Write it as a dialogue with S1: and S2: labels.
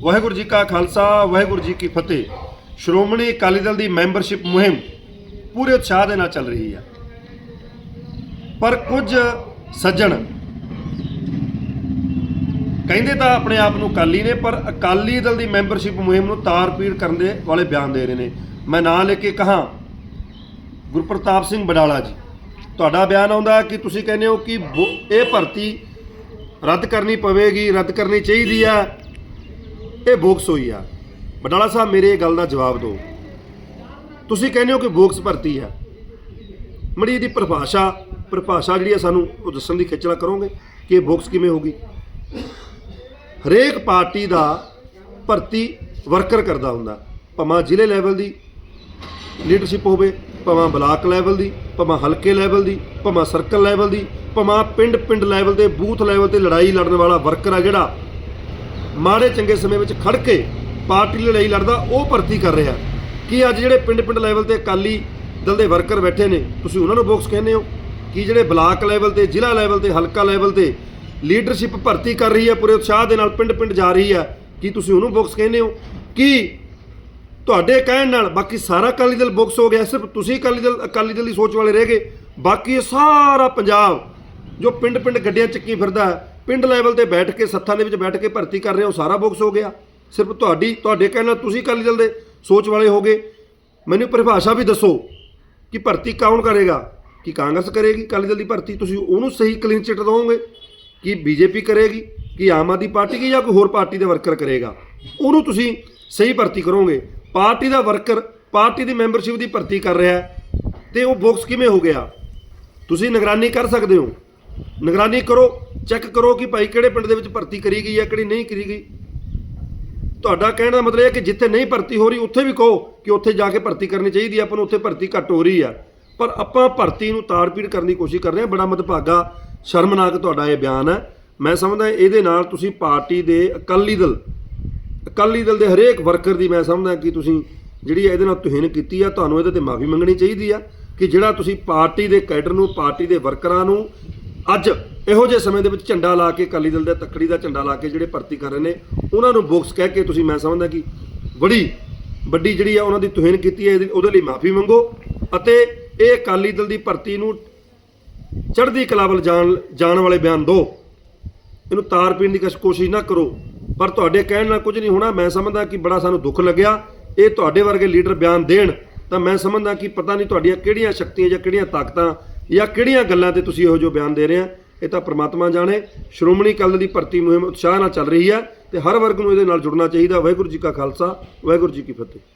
S1: ਵਾਹਿਗੁਰੂ ਜੀ ਕਾ ਖਾਲਸਾ, ਵਾਹਿਗੁਰੂ ਜੀ ਕੀ ਫਤਿਹ। ਸ਼੍ਰੋਮਣੀ ਅਕਾਲੀ ਦਲ ਦੀ ਮੈਂਬਰਸ਼ਿਪ ਮੁਹਿੰਮ ਪੂਰੇ ਉਤਸ਼ਾਹ ਦੇ ਨਾਲ ਚੱਲ ਰਹੀ ਹੈ ਪਰ ਕੁਝ ਸੱਜਣ ਕਹਿੰਦੇ ਤਾਂ ਆਪਣੇ ਆਪ ਨੂੰ ਅਕਾਲੀ ਨੇ, ਪਰ ਅਕਾਲੀ ਦਲ ਦੀ ਮੈਂਬਰਸ਼ਿਪ ਮੁਹਿੰਮ ਨੂੰ ਤਾਰ-ਪੀੜ ਕਰਨ ਦੇ ਵਾਲੇ ਬਿਆਨ ਦੇ ਰਹੇ ਨੇ। ਮੈਂ ਨਾਂ ਲੈ ਕੇ ਕਹਾਂ, ਗੁਰਪ੍ਰਤਾਪ ਸਿੰਘ ਬਡਾਲਾ ਜੀ। ਤੁਹਾਡਾ ਬਿਆਨ ਆਉਂਦਾ ਕਿ ਤੁਸੀਂ ਕਹਿੰਦੇ ਹੋ ਕਿ ਬੋ- ਇਹ ਭਰਤੀ ਰੱਦ ਕਰਨੀ ਪਵੇਗੀ, ਰੱਦ ਕਰਨੀ ਚਾਹੀਦੀ ਆ। ਇਹ ਬੋਕਸ ਹੋਈ ਆ। ਬਟਾਲਾ ਸਾਹਿਬ, ਮੇਰੇ ਇਹ ਗੱਲ ਦਾ ਜਵਾਬ ਦਿਓ। ਤੁਸੀਂ ਕਹਿੰਦੇ ਹੋ ਕਿ ਬੋਕਸ ਭਰਤੀ ਆ। ਮੜੀ ਇਹਦੀ ਪਰਿਭਾਸ਼ਾ ਪਰਿਭਾਸ਼ਾ ਜਿਹੜੀ ਆ ਸਾਨੂੰ ਉਹ ਦੱਸਣ ਦੀ ਖੇਚਲਾ ਕਰੋਗੇ ਕਿ ਇਹ ਬੋਕਸ ਕਿਵੇਂ ਹੋਗੀ ਹਰੇਕ ਪਾਰਟੀ ਦਾ ਭਰਤੀ ਵਰਕਰ ਕਰਦਾ ਹੁੰਦਾ। ਭਾਵੇਂ ਜ਼ਿਲ੍ਹੇ ਲੈਵਲ ਦੀ ਲੀਡਰਸ਼ਿਪ ਹੋਵੇ, ਭਾਵੇਂ ਬਲਾਕ ਲੈਵਲ ਦੀ, ਭਾਵੇਂ ਹਲਕੇ ਲੈਵਲ ਦੀ, ਭਾਵੇਂ ਸਰਕਲ ਲੈਵਲ ਦੀ, ਭਾਵੇਂ ਪਿੰਡ ਪਿੰਡ ਲੈਵਲ ਤੇ ਬੂਥ ਲੈਵਲ ਤੇ ਲੜਾਈ ਲੜਨ ਵਾਲਾ ਵਰਕਰ ਆ ਜਿਹੜਾ ਮਾੜੇ ਚੰਗੇ ਸਮੇਂ ਵਿੱਚ ਖੜ ਕੇ ਪਾਰਟੀ ਲਈ ਲੜਾਈ ਲੜਦਾ, ਉਹ ਭਰਤੀ ਕਰ ਰਿਹਾ। ਕੀ ਅੱਜ ਜਿਹੜੇ ਪਿੰਡ ਪਿੰਡ ਲੈਵਲ ਤੇ ਅਕਾਲੀ ਦਲ ਦੇ ਵਰਕਰ ਬੈਠੇ ਨੇ, ਤੁਸੀਂ ਉਹਨਾਂ ਨੂੰ ਬੋਕਸ ਕਹਿੰਦੇ ਹੋ? ਕੀ ਜਿਹੜੇ ਬਲਾਕ ਲੈਵਲ ਤੇ, ਜ਼ਿਲ੍ਹਾ ਲੈਵਲ ਤੇ, ਹਲਕਾ ਲੈਵਲ ਤੇ ਲੀਡਰਸ਼ਿਪ ਭਰਤੀ ਕਰ ਰਹੀ ਹੈ, ਪੂਰੇ ਉਤਸ਼ਾਹ ਦੇ ਨਾਲ ਪਿੰਡ ਪਿੰਡ ਜਾ ਰਹੀ ਹੈ, ਕੀ ਤੁਸੀਂ ਉਹਨੂੰ ਬੋਕਸ ਕਹਿੰਦੇ ਹੋ? ਕੀ ਤੁਹਾਡੇ ਕਹਿਣ ਨਾਲ ਬਾਕੀ ਸਾਰਾ ਅਕਾਲੀ ਦਲ ਬੁਕਸ ਹੋ ਗਿਆ, ਸਿਰਫ ਤੁਸੀਂ ਅਕਾਲੀ ਦਲ ਅਕਾਲੀ ਦਲ ਦੀ ਸੋਚ ਵਾਲੇ ਰਹਿ ਗਏ, ਬਾਕੀ ਇਹ ਸਾਰਾ ਪੰਜਾਬ ਜੋ ਪਿੰਡ-ਪਿੰਡ ਗੱਡੀਆਂ ਚੱਕੀ ਫਿਰਦਾ, ਪਿੰਡ ਲੈਵਲ ਤੇ ਬੈਠ ਕੇ, ਸੱਥਾਂ ਦੇ ਵਿੱਚ ਬੈਠ ਕੇ ਭਰਤੀ ਕਰ ਰਿਹਾ, ਉਹ ਸਾਰਾ ਬੋਕਸ ਹੋ ਗਿਆ। ਸਿਰਫ ਤੁਹਾਡੀ, ਤੁਹਾਡੇ ਕਹਿਣ ਨਾਲ ਤੁਸੀਂ ਅਕਾਲੀ ਦਲ ਦੇ ਸੋਚ ਵਾਲੇ ਹੋਗੇ ਮੈਨੂੰ ਪਰਿਭਾਸ਼ਾ ਵੀ ਦੱਸੋ ਕਿ ਭਰਤੀ ਕੌਣ ਕਰੇਗਾ, ਕਿ ਕਾਂਗਰਸ ਕਰੇਗੀ, ਅਕਾਲੀ ਦਲ ਦੀ ਭਰਤੀ, ਤੁਸੀਂ ਉਹਨੂੰ ਸਹੀ ਕਲੀਨ ਚਿੱਟ ਦਵੋਗੇ ਕਿ ਬੀਜੇਪੀ ਕਰੇਗੀ, ਕਿ ਆਮ ਆਦਮੀ ਪਾਰਟੀ ਕੀ, ਜਾਂ ਕੋਈ ਹੋਰ ਪਾਰਟੀ ਦੇ ਵਰਕਰ ਕਰੇਗਾ। ਉਹਨੂੰ ਤੁਸੀਂ ਸਹੀ ਭਰਤੀ ਕਰੋਗੇ। ਪਾਰਟੀ ਦਾ ਵਰਕਰ ਪਾਰਟੀ ਦੀ ਮੈਂਬਰਸ਼ਿਪ ਦੀ ਭਰਤੀ ਕਰ ਰਿਹਾ ਹੈ, ਤੇ ਉਹ ਬੋਕਸ ਕਿਵੇਂ ਹੋ ਗਿਆ? ਤੁਸੀਂ ਨਿਗਰਾਨੀ ਕਰ ਸਕਦੇ ਹੋ। ਨਿਗਰਾਨੀ ਕਰੋ, ਚੈੱਕ ਕਰੋ ਕਿ ਭਾਈ ਕਿਹੜੇ ਪਿੰਡ ਦੇ ਵਿੱਚ ਭਰਤੀ ਕਰੀ ਗਈ ਹੈ, ਕਿਹੜੀ ਨਹੀਂ ਕਰੀ ਗਈ। ਤੁਹਾਡਾ ਕਹਿਣ ਦਾ ਮਤਲਬ ਇਹ ਕਿ ਜਿੱਥੇ ਨਹੀਂ ਭਰਤੀ ਹੋ ਰਹੀ, ਉੱਥੇ ਵੀ ਕਹੋ ਕਿ ਉੱਥੇ ਜਾ ਕੇ ਭਰਤੀ ਕਰਨੀ ਚਾਹੀਦੀ ਹੈ, ਆਪਾਂ ਨੂੰ ਉੱਥੇ ਭਰਤੀ ਘੱਟ ਹੋ ਰਹੀ ਹੈ। ਪਰ ਆਪਾਂ ਭਰਤੀ ਨੂੰ ਤਾੜ-ਪੀੜ ਕਰਨ ਦੀ ਕੋਸ਼ਿਸ਼ ਕਰ ਰਹੇ ਹਾਂ, ਬੜਾ ਮਦਭਾਗਾ, ਸ਼ਰਮਨਾਕ ਤੁਹਾਡਾ ਇਹ ਬਿਆਨ ਹੈ। ਮੈਂ ਸਮਝਦਾ ਇਹਦੇ ਨਾਲ ਤੁਸੀਂ ਪਾਰਟੀ ਦੇ ਅਕਾਲੀ ਦਲ ਅਕਾਲੀ ਦਲ ਦੇ ਹਰੇਕ ਵਰਕਰ ਦੀ ਮੈਂ ਸਮਝਦਾ ਕਿ ਤੁਸੀਂ ਜਿਹੜੀ ਇਹਦੇ ਨਾਲ ਤੁਹੀਨ ਕੀਤੀ ਆ ਤੁਹਾਨੂੰ ਇਹਦੇ ਤੇ ਮਾਫੀ ਮੰਗਣੀ ਚਾਹੀਦੀ ਆ ਕਿ ਜਿਹੜਾ ਤੁਸੀਂ ਪਾਰਟੀ ਦੇ ਕੈਡਰ ਨੂੰ, ਪਾਰਟੀ ਦੇ ਵਰਕਰਾਂ ਨੂੰ ਅੱਜ ਇਹੋ ਜਿਹੇ ਸਮੇਂ ਦੇ ਵਿੱਚ ਝੰਡਾ ਲਾ ਕੇ ਅਕਾਲੀ ਦਲ ਦੇ ਤੱਕੜੀ ਦਾ ਝੰਡਾ ਲਾ ਕੇ ਜਿਹੜੇ ਭਰਤੀ ਕਰ ਰਹੇ ਨੇ, ਉਹਨਾਂ ਨੂੰ ਬੁਕਸ ਕਹਿ ਕੇ ਤੁਸੀਂ ਮੈਂ ਸਮਝਦਾ ਕਿ ਬੜੀ ਵੱਡੀ ਜਿਹੜੀ ਆ ਉਹਨਾਂ ਦੀ ਤੁਹੀਨ ਕੀਤੀ ਹੈ, ਇਹਦੀ- ਉਹਦੇ ਲਈ ਮਾਫੀ ਮੰਗੋ ਅਤੇ ਇਹ ਅਕਾਲੀ ਦਲ ਦੀ ਭਰਤੀ ਨੂੰ ਚੜ੍ਹਦੀ ਕਲਾ ਵੱਲ ਜਾਣ ਜਾਣ ਵਾਲੇ ਬਿਆਨ ਦਿਓ। ਇਹਨੂੰ ਤਾਰ ਪੀਣ ਦੀ ਕਸ਼ ਕੋਸ਼ਿਸ਼ ਨਾ ਕਰੋ। ਪਰ ਤੁਹਾਡੇ ਕਹਿਣ ਨਾਲ ਕੁਝ ਨਹੀਂ ਹੋਣਾ। ਮੈਂ ਸਮਝਦਾ ਕਿ ਬੜਾ ਸਾਨੂੰ ਦੁੱਖ ਲੱਗਿਆ। ਇਹ ਤੁਹਾਡੇ ਵਰਗੇ ਲੀਡਰ ਬਿਆਨ ਦੇਣ ਤਾਂ ਮੈਂ ਸਮਝਦਾ ਕਿ ਪਤਾ ਨਹੀਂ ਤੁਹਾਡੀਆਂ ਕਿਹੜੀਆਂ ਸ਼ਕਤੀਆਂ ਜਾਂ ਕਿਹੜੀਆਂ ਤਾਕਤਾਂ ਜਾਂ ਕਿਹੜੀਆਂ ਗੱਲਾਂ ਤੇ ਤੁਸੀਂ ਇਹੋ ਜਿਹੇ ਬਿਆਨ ਦੇ ਰਹੇ ਆ? ਇਹ ਤਾਂ ਪ੍ਰਮਾਤਮਾ ਜਾਣੇ, ਸ਼੍ਰੋਮਣੀ ਅਕਾਲੀ ਦਲ ਦੀ ਭਰਤੀ ਮੁਹਿੰਮ ਉਤਸ਼ਾਹ ਨਾਲ ਚੱਲ ਰਹੀ ਹੈ ਤੇ ਹਰ ਵਰਗ ਨੂੰ ਇਹਦੇ ਨਾਲ ਜੁੜਨਾ ਚਾਹੀਦਾ। ਵਾਹਿਗੁਰੂ ਜੀ ਕਾ ਖਾਲਸਾ, ਵਾਹਿਗੁਰੂ ਜੀ ਕੀ ਫਤਿਹ।